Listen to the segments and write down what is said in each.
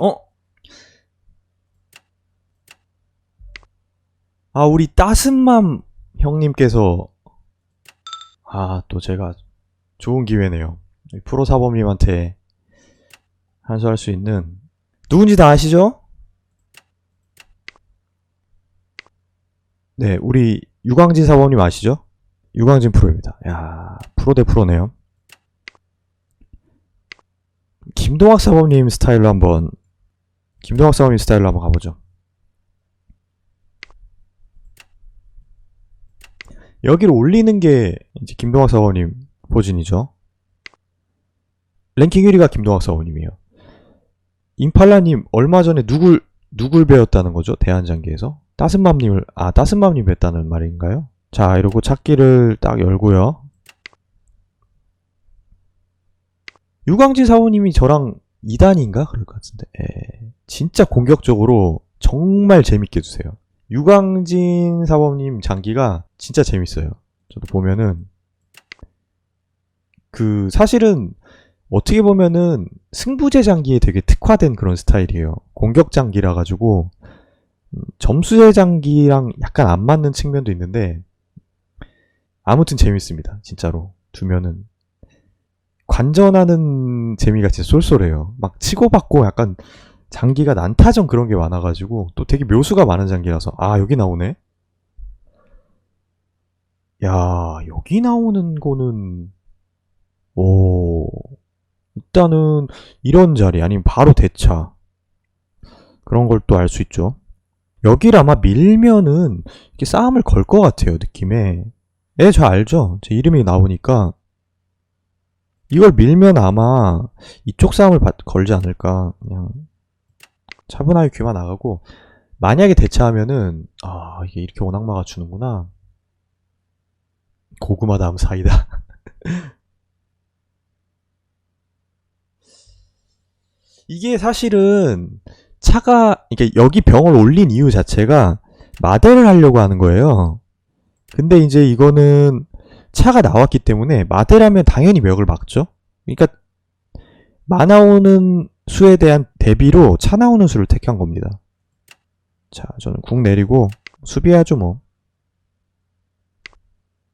어? 아, 우리 따스맘 형님께서 아, 또 제가 좋은 기회네요. 이 프로 사범님한테 한수할 수 있는 누군지 다 아시죠? 네, 우리 유광진 사범님 아시죠? 유광진 프로입니다. 야, 프로 대 프로네요. 김동학 사범님 스타일로 한번 김동학 사범님 스타일로 한번 가보죠. 여기를 올리는 게 이제 김동학 사범님 포진이죠. 랭킹 1위가 김동학 사범님이에요. 임팔라님 얼마 전에 누굴 누굴 배웠다는 거죠? 대한장기에서 따스맘님을 아 따스맘님 뵀다는 말인가요? 자 이러고 찾기를 딱 열고요. 유광진 사모님이 저랑 2단인가 그럴 것 같은데 예, 진짜 공격적으로 정말 재밌게 해주세요. 유광진 사범님 장기가 진짜 재밌어요. 저도 보면은 그 사실은 어떻게 보면은 승부제 장기에 되게 특화된 그런 스타일이에요. 공격 장기라 가지고 음, 점수제 장기랑 약간 안 맞는 측면도 있는데 아무튼 재밌습니다. 진짜로 두면은 관전하는 재미가 진짜 쏠쏠해요. 막 치고받고 약간 장기가 난타전 그런 게 많아가지고 또 되게 묘수가 많은 장기라서 아 여기 나오네. 야 여기 나오는 거는 오 일단은 이런 자리 아니면 바로 대차 그런 걸 또 알 수 있죠. 여기를 아마 밀면은 이렇게 싸움을 걸 것 같아요 느낌에. 예, 저 알죠. 제 이름이 나오니까 이걸 밀면 아마 이쪽 싸움을 받- 걸지 않을까. 그냥 차분하게 귀만 나가고 만약에 대차하면은 아 이게 이렇게 오낙마가 주는구나. 고구마 다음 사이다. 이게 사실은 차가 이게 여기 병을 올린 이유 자체가 마대를 하려고 하는 거예요. 근데 이제 이거는 차가 나왔기 때문에 마대라면 당연히 멱을 막죠. 그러니까 마 나오는 수에 대한 대비로 차 나오는 수를 택한 겁니다. 자, 저는 궁 내리고 수비하죠 뭐.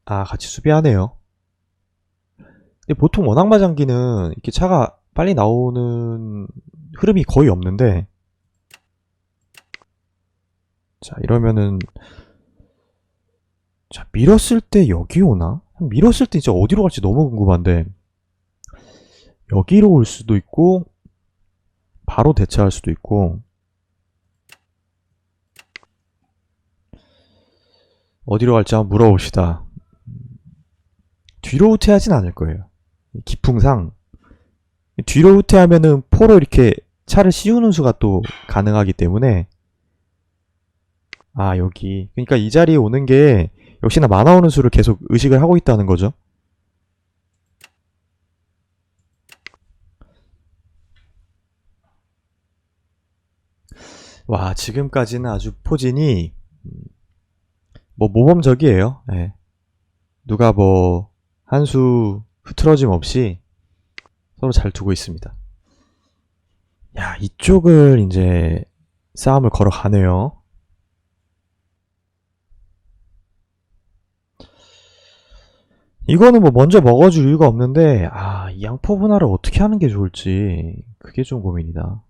아, 같이 수비하네요. 근데 보통 원악 마 장기는 이렇게 차가 빨리 나오는 흐름이 거의 없는데 자, 이러면은 자, 밀었을 때 여기 오나? 밀었을 때 진짜 어디로 갈지 너무 궁금한데 여기로 올 수도 있고 바로 대체할 수도 있고 어디로 갈지 한번 물어봅시다. 뒤로 후퇴하진 않을 거예요. 기풍상 뒤로 후퇴하면은 포로 이렇게 차를 씌우는 수가 또 가능하기 때문에 아 여기 그러니까 이 자리에 오는 게 역시나 만화 오는 수를 계속 의식을 하고 있다는 거죠. 와 지금까지는 아주 포진이 음, 뭐 모범적이에요. 예. 누가 뭐 한 수 흐트러짐 없이 서로 잘 두고 있습니다. 야 이쪽을 이제 싸움을 걸어가네요. 이거는 뭐 먼저 먹어줄 이유가 없는데 아, 이 양포 분할을 어떻게 하는 게 좋을지 그게 좀 고민이다.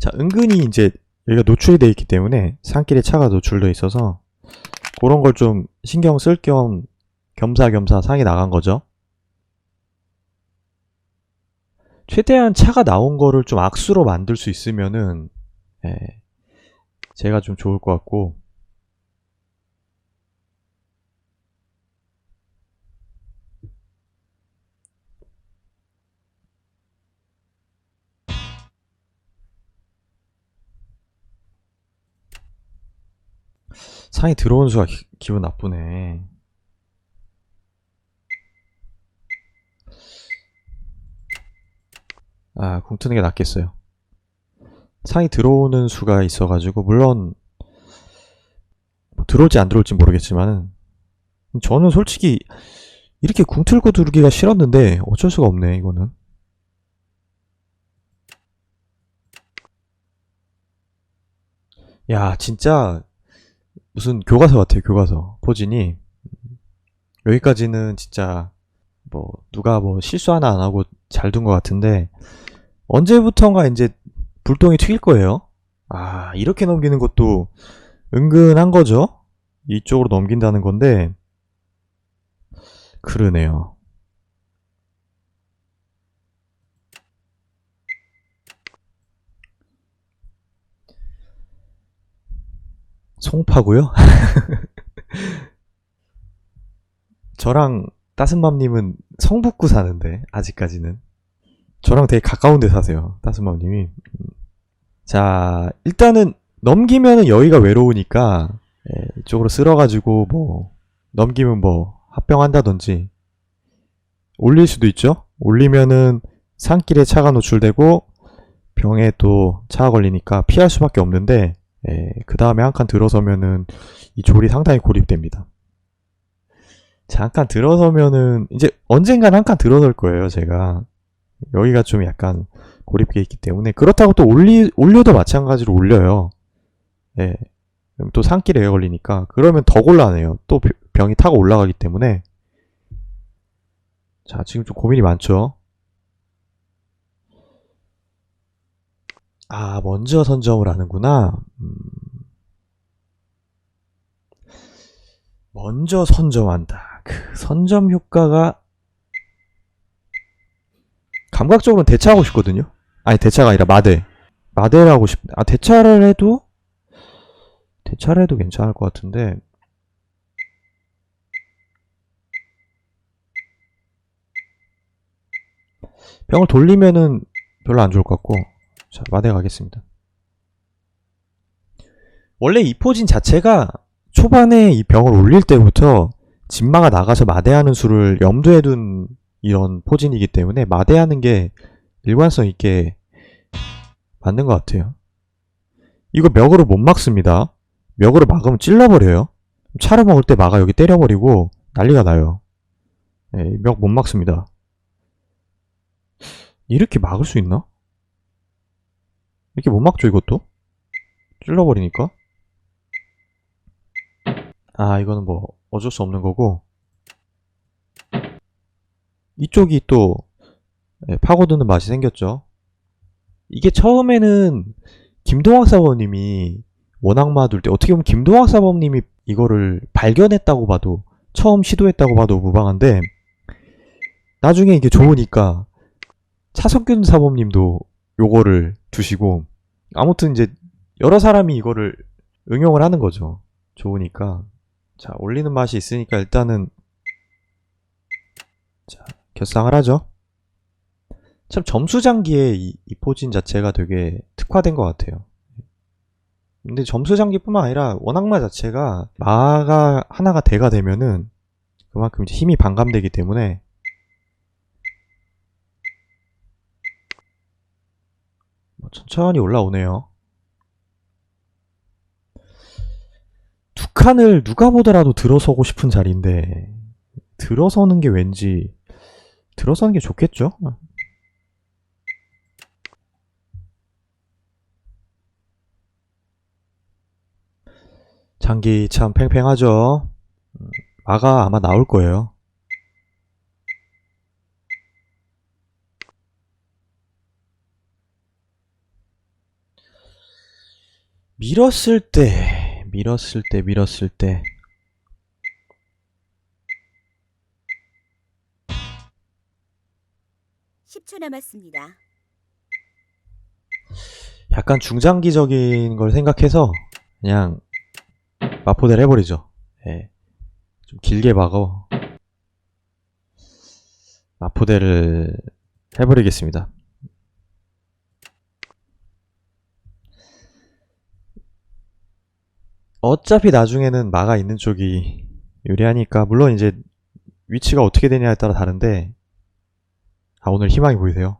자, 은근히 이제 여기가 노출이 돼 있기 때문에 산길에 차가 노출돼 있어서 그런 걸 좀 신경 쓸 겸 겸사겸사 상이 나간 거죠. 최대한 차가 나온 거를 좀 악수로 만들 수 있으면은 예, 제가 좀 좋을 것 같고 상이 들어온 수가 기, 기분 나쁘네. 아, 궁 트는 게 낫겠어요. 상이 들어오는 수가 있어가지고, 물론, 뭐 들어올지 안 들어올지 모르겠지만은, 저는 솔직히, 이렇게 궁 틀고 두르기가 싫었는데 어쩔 수가 없네 이거는 야 진짜 무슨 교과서 같아요 교과서. 포진이. 여기까지는 진짜 뭐 누가 뭐 실수 하나 안 하고 잘 둔 것 같은데 언제부턴가 이제 불똥이 튀길 거예요. 아 이렇게 넘기는 것도 은근한 거죠? 이쪽으로 넘긴다는 건데 그러네요. 송파고요? 저랑 따스맘님은 성북구 사는데 아직까지는 저랑 되게 가까운 데 사세요 따스맘님이 자 일단은 넘기면은 여기가 외로우니까 예, 이쪽으로 쓸어가지고 뭐 넘기면 뭐 합병한다든지 올릴 수도 있죠. 올리면은 산길에 차가 노출되고 병에 또 차가 걸리니까 피할 수밖에 없는데 그 다음에 한 칸 들어서면은 이 졸이 상당히 고립됩니다. 잠깐 들어서면은 이제 언젠간 한 칸 들어설 거예요. 제가 여기가 좀 약간 고립돼 있기 때문에 그렇다고 또 올리 올려도 마찬가지로 올려요. 예. 또 산길에 걸리니까 그러면 더 곤란해요. 또 병이 타고 올라가기 때문에 자 지금 좀 고민이 많죠. 아 먼저 선점을 하는구나. 먼저 선점한다. 그 선점 효과가 감각적으로는 대차하고 싶거든요. 아니 대차가 아니라 마대. 마대를 하고 싶. 아 대차를 해도 대차를 해도 괜찮을 것 같은데 병을 돌리면은 별로 안 좋을 것 같고 자 마대 가겠습니다 원래 이 포진 자체가 초반에 이 병을 올릴 때부터 진마가 나가서 마대하는 수를 염두에 둔 이런 포진이기 때문에 마대하는 게 일관성 있게 맞는 것 같아요. 이거 멱으로 못 막습니다. 멱으로 막으면 찔러버려요. 차를 먹을 때 막아 여기 때려버리고 난리가 나요. 네, 멱못 막습니다. 이렇게 막을 수 있나? 이렇게 못 막죠 이것도? 찔러버리니까 아 이거는 뭐 어쩔 수 없는 거고. 이쪽이 또 예, 파고드는 맛이 생겼죠. 이게 처음에는 김동학 사범님이 원악마 둘 때 어떻게 보면 김동학 사범님이 이거를 발견했다고 봐도 처음 시도했다고 봐도 무방한데 나중에 이게 좋으니까 차석균 사범님도 요거를 두시고 아무튼 이제 여러 사람이 이거를 응용을 하는 거죠. 좋으니까 자 올리는 맛이 있으니까 일단은 자 결상을 하죠. 참 점수장기에 이, 이 포진 자체가 되게 특화된 것 같아요. 근데 점수장기뿐만 아니라 원악마 자체가 마가 하나가 대가 되면은 그만큼 이제 힘이 반감되기 때문에 천천히 올라오네요. 두 칸을 누가 보더라도 들어서고 싶은 자리인데 들어서는 게 왠지 들어서는 게 좋겠죠? 장기 참 팽팽하죠. 마가 아마 나올 거예요. 밀었을 때, 밀었을 때, 밀었을 때. (10초) 남았습니다. 약간 중장기적인 걸 생각해서 그냥 마포대를 해버리죠. 예. 좀 길게 막어. 마포대를 해버리겠습니다. 어차피 나중에는 마가 있는 쪽이 유리하니까 물론 이제 위치가 어떻게 되냐에 따라 다른데 아 오늘 희망이 보이세요?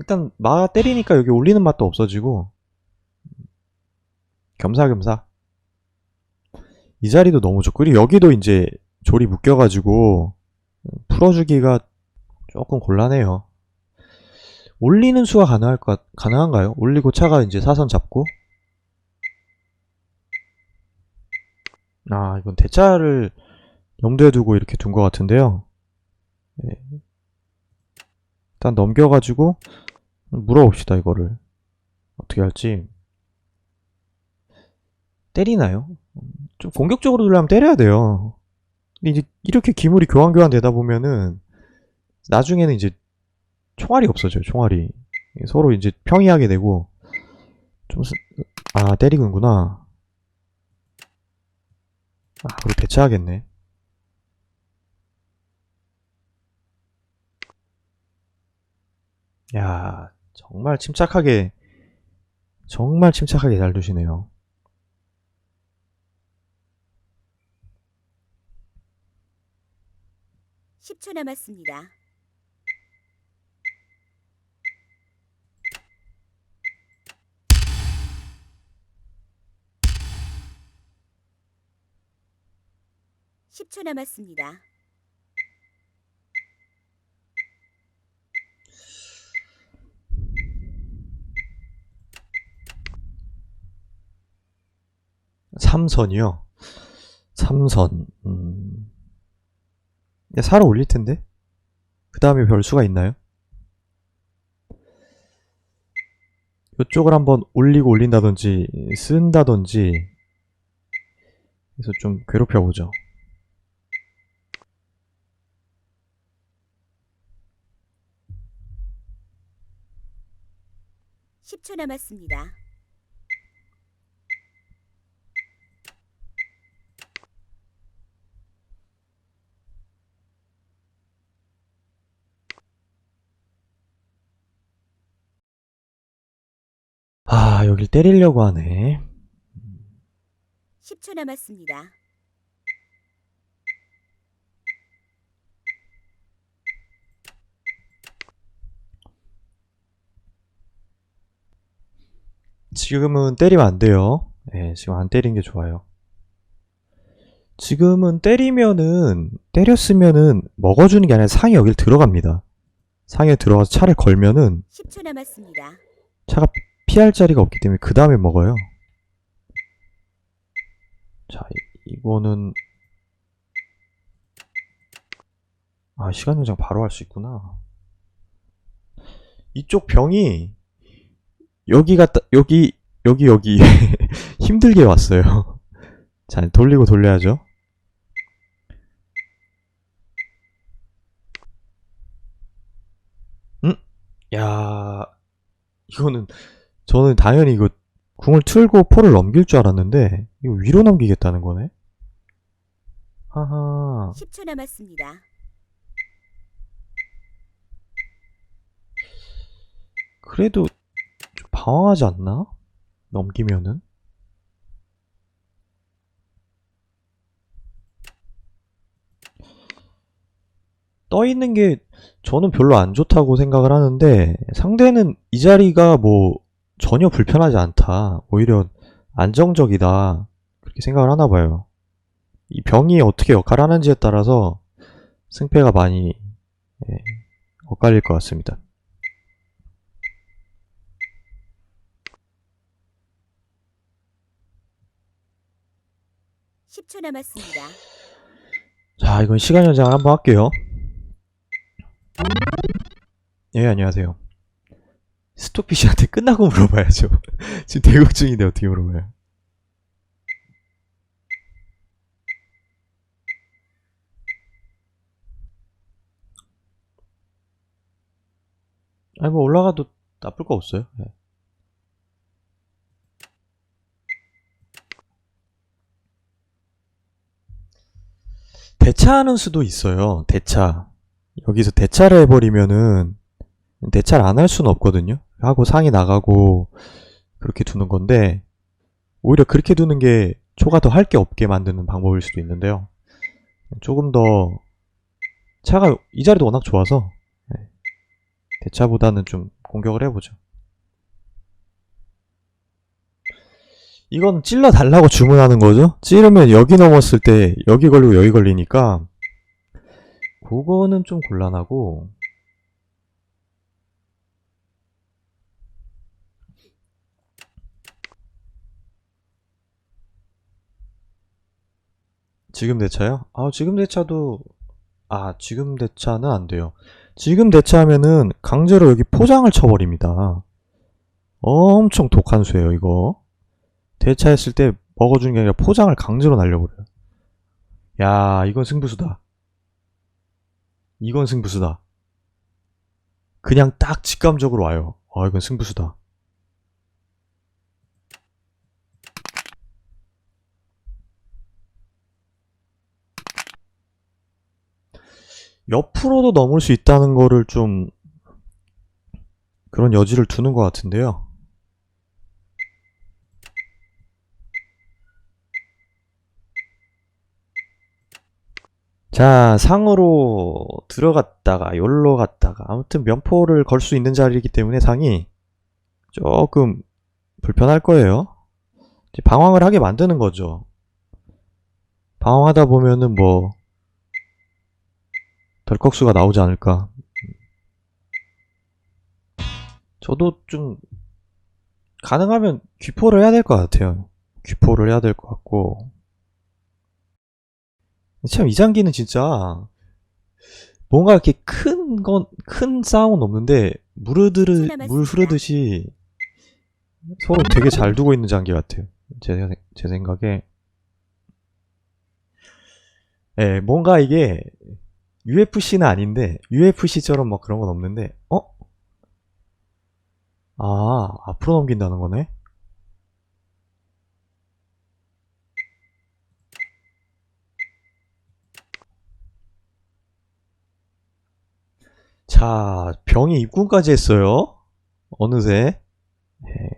일단 마 때리니까 여기 올리는 맛도 없어지고 겸사겸사. 이 자리도 너무 좋고, 그리고 여기도 이제 조리 묶여가지고, 풀어주기가 조금 곤란해요. 올리는 수가 가능할 것, 가능한가요? 올리고 차가 이제 사선 잡고. 아, 이건 대차를 염두에 두고 이렇게 둔 것 같은데요. 예. 일단 넘겨가지고, 물어봅시다, 이거를. 어떻게 할지. 때리나요? 좀 공격적으로 들려면 때려야 돼요. 근데 이제 이렇게 기물이 교환교환 되다 보면은, 나중에는 이제 총알이 없어져요, 총알이. 서로 이제 평이하게 되고, 좀, 쓰- 아, 때리는구나. 아, 그리고 대체하겠네. 야, 정말 침착하게, 정말 침착하게 잘 두시네요. 십 초 남았습니다. 십초 남았습니다. 삼선이요? 삼선, 음. 야, 살아 올릴 텐데? 그 다음에 별수가 있나요? 이쪽을 한번 올리고 올린다든지, 쓴다든지, 그래서 좀 괴롭혀보죠. 십초 남았습니다. 아, 여길 때리려고 하네. 십초 남았습니다. 지금은 때리면 안 돼요. 예, 지금 안 때리는 게 좋아요. 지금은 때리면은, 때렸으면은 먹어주는 게 아니라 상이 여길 들어갑니다. 상에 들어가서 차를 걸면은 십초 남았습니다. 차가 피할 자리가 없기 때문에 그 다음에 먹어요. 자, 이- 이거는 아, 시간 연장 바로 할 수 있구나. 이쪽 병이 여기가 따- 여기 여기 여기 힘들게 왔어요. 자, 돌리고 돌려야죠. 음? 야, 이거는 저는 당연히 이거 궁을 틀고 포를 넘길 줄 알았는데 이거 위로 넘기겠다는 거네. 하하. 십초 남았습니다. 그래도 좀 방황하지 않나? 넘기면은? 떠 있는 게 저는 별로 안 좋다고 생각을 하는데 상대는 이 자리가 뭐 전혀 불편하지 않다. 오히려 안정적이다. 그렇게 생각을 하나 봐요. 이 병이 어떻게 역할을 하는지에 따라서 승패가 많이 예, 엇갈릴 것 같습니다. 십초 남았습니다. 자, 이건 시간 연장을 한번 할게요. 예, 안녕하세요. 스토피 씨한테 끝나고 물어봐야죠. 지금 대국 중인데 어떻게 물어봐요? 아니, 뭐 올라가도 나쁠 거 없어요. 예. 대차하는 수도 있어요. 대차. 여기서 대차를 해버리면은 대차를 안 할 수는 없거든요. 하고 상이 나가고 그렇게 두는 건데 오히려 그렇게 두는 게 초가 더 할 게 없게 만드는 방법일 수도 있는데요. 조금 더 차가 이 자리도 워낙 좋아서 네. 대차보다는 좀 공격을 해보죠. 이건 찔러 달라고 주문하는 거죠? 찌르면 여기 넘었을 때 여기 걸리고 여기 걸리니까 그거는 좀 곤란하고 지금 대차요? 아 지금 대차도 아 지금 대차는 안 돼요. 지금 대차하면은 강제로 여기 포장을 쳐버립니다. 엄청 독한 수예요 이거. 대차했을 때 먹어주는 게 아니라 포장을 강제로 날려버려요. 야, 이건 승부수다. 이건 승부수다. 그냥 딱 직감적으로 와요. 아, 이건 승부수다. 옆으로도 넘을 수 있다는 거를 좀 그런 여지를 두는 것 같은데요. 자, 상으로 들어갔다가 열로 갔다가 아무튼 면포를 걸 수 있는 자리이기 때문에 상이 조금 불편할 거예요. 방황을 하게 만드는 거죠. 방황하다 보면은 뭐 덜컥수가 나오지 않을까. 저도 좀 가능하면 귀포를 해야 될 것 같아요. 귀포를 해야 될 것 같고 참 이장기는 진짜 뭔가 이렇게 큰 건 큰 싸움은 없는데 물 흐르 남았습니다. 물 흐르듯이 서로 되게 잘 두고 있는 장기 같아요. 제, 생- 제 생각에 예, 뭔가 이게 UFC는 아닌데 UFC처럼 막 그런 건 없는데 어? 아, 앞으로 넘긴다는 거네? 자, 병이 입군까지 했어요. 어느새 예,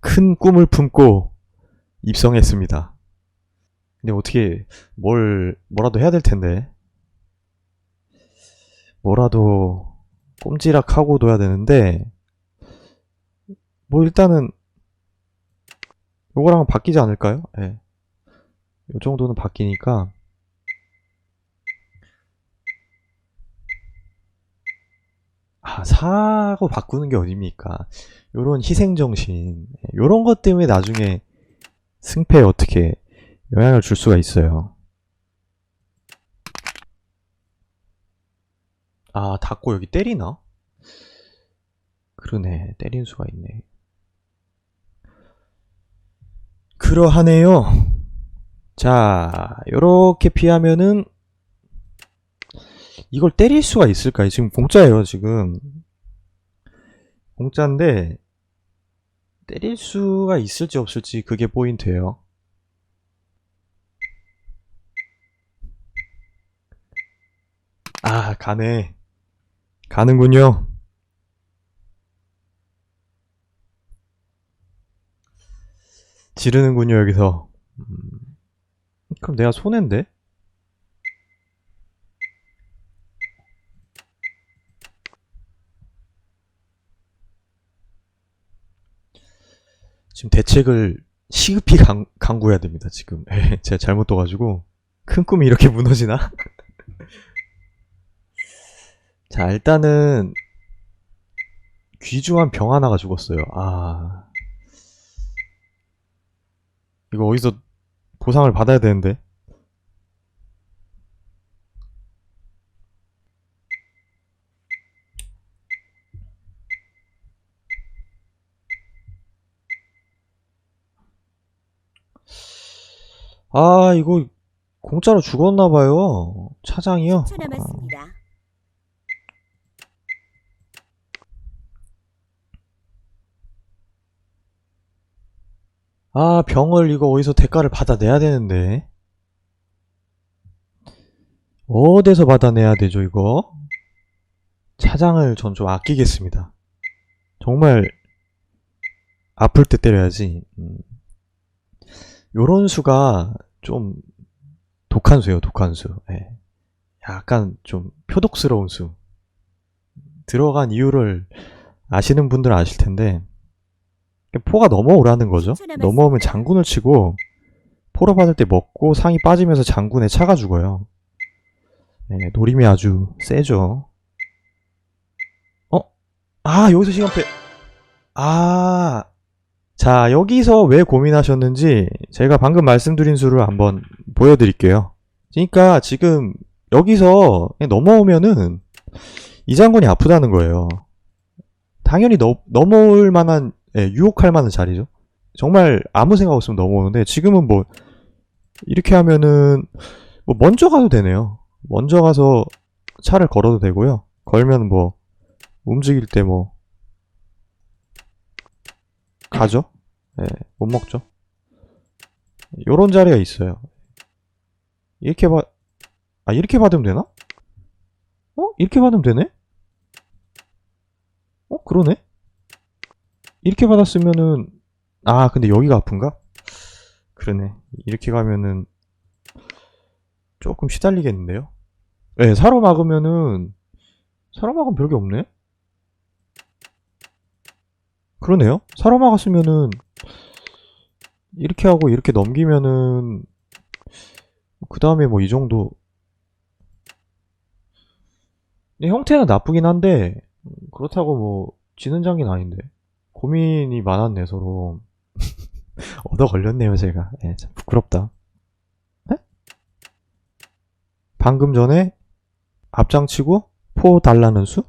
큰 꿈을 품고 입성했습니다. 근데 어떻게 뭘 뭐라도 해야 될 텐데 뭐라도 꼼지락하고 둬야 되는데 뭐 일단은 요거랑은 바뀌지 않을까요? 예. 요 정도는 바뀌니까 아, 사고 바꾸는 게 어딥니까? 요런 희생정신, 예, 요런 것 때문에 나중에 승패에 어떻게 영향을 줄 수가 있어요. 아, 닫고 여기 때리나? 그러네, 때린 수가 있네. 그러하네요. 자, 요렇게 피하면은 이걸 때릴 수가 있을까요? 지금 공짜예요, 지금. 공짜인데 때릴 수가 있을지 없을지 그게 포인트예요. 아, 가네. 가는군요. 지르는군요, 여기서. 음, 그럼 내가 손해인데? 지금 대책을 시급히 강, 강구해야 됩니다, 지금. 예, 제가 잘못 떠가지고. 큰 꿈이 이렇게 무너지나? 자, 일단은, 귀중한 병 하나가 죽었어요. 아. 이거 어디서 보상을 받아야 되는데. 아, 이거 공짜로 죽었나봐요. 차장이요. 10초 남았습니다. 아, 병을 이거 어디서 대가를 받아내야 되는데. 어디서 받아내야 되죠, 이거? 차장을 전 좀 아끼겠습니다. 정말 아플 때 때려야지. 음. 요런 수가 좀 독한 수예요, 독한 수. 예. 약간 좀 표독스러운 수. 들어간 이유를 아시는 분들은 아실 텐데 포가 넘어오라는 거죠. 10초 남았습니다. 넘어오면 장군을 치고 포로 받을 때 먹고 상이 빠지면서 장군에 차가 죽어요. 네, 노림이 아주 세죠. 어? 아, 여기서 시간패. 아. 자, 여기서 왜 고민하셨는지 제가 방금 말씀드린 수를 한번 보여드릴게요. 그러니까 지금 여기서 넘어오면은 이 장군이 아프다는 거예요. 당연히 넘, 넘어올 만한, 예, 유혹할 만한 자리죠. 정말 아무 생각 없으면 넘어오는데 지금은 뭐 이렇게 하면은 뭐 먼저 가도 되네요. 먼저 가서 차를 걸어도 되고요. 걸면 뭐 움직일 때뭐 가죠. 예, 못 먹죠. 요런 자리가 있어요. 이렇게 받, 아, 이렇게 받으면 되나? 어? 이렇게 받으면 되네? 어? 그러네? 이렇게 받았으면은, 아, 근데 여기가 아픈가? 그러네. 이렇게 가면은, 조금 시달리겠는데요? 예, 사로 막으면은, 사로 막으면 별게 없네? 그러네요? 사로 막았으면은, 이렇게 하고 이렇게 넘기면은, 그 다음에 뭐 이 정도, 네, 형태는 나쁘긴 한데 그렇다고 뭐 지는 장기는 아닌데 고민이 많았네 서로 얻어 걸렸네요 제가 예, 참 부끄럽다 에? 방금 전에 앞장치고 포 달라는 수?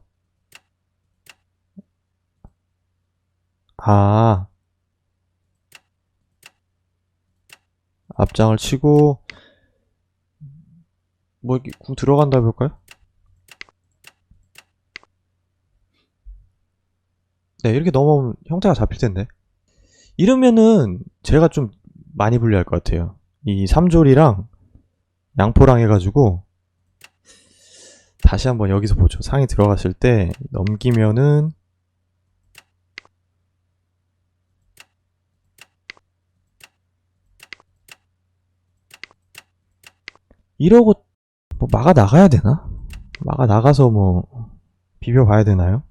아 앞장을 치고 뭐 이렇게 궁 들어간다 볼까요? 네, 이렇게 넘어오면 형태가 잡힐 텐데. 이러면은 제가 좀 많이 불리할 것 같아요. 이 삼졸이랑 양포랑 해가지고 다시 한번 여기서 보죠. 상이 들어갔을 때 넘기면은 이러고 뭐 막아 나가야 되나? 막아 나가서 뭐 비벼 봐야 되나요?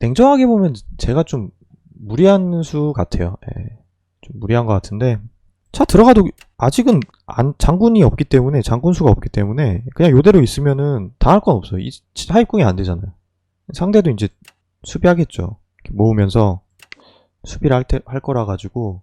냉정하게 보면 제가 좀 무리한 수 같아요. 예, 좀 무리한 것 같은데 차 들어가도 아직은 안, 장군이 없기 때문에 장군 수가 없기 때문에 그냥 요대로 있으면은 당할 건 없어요. 이 하입궁이 안 되잖아요. 상대도 이제 수비하겠죠. 모으면서 수비를 할, 테, 할 거라 가지고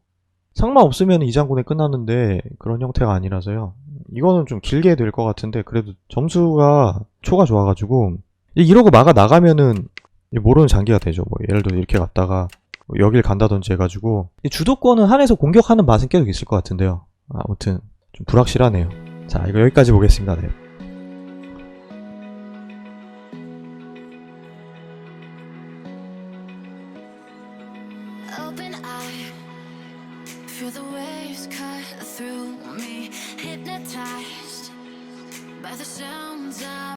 상마 없으면 이 장군에 끝났는데 그런 형태가 아니라서요. 이거는 좀 길게 될 것 같은데 그래도 점수가 초가 좋아가지고 이러고 막아 나가면은 이 모르는 장기가 되죠. 뭐 예를 들어 이렇게 갔다가 뭐 여길 간다든지 해가지고 이 주도권은 한에서 공격하는 맛은 계속 있을 것 같은데요. 아무튼 좀 불확실하네요. 자 이거 여기까지 보겠습니다. 네.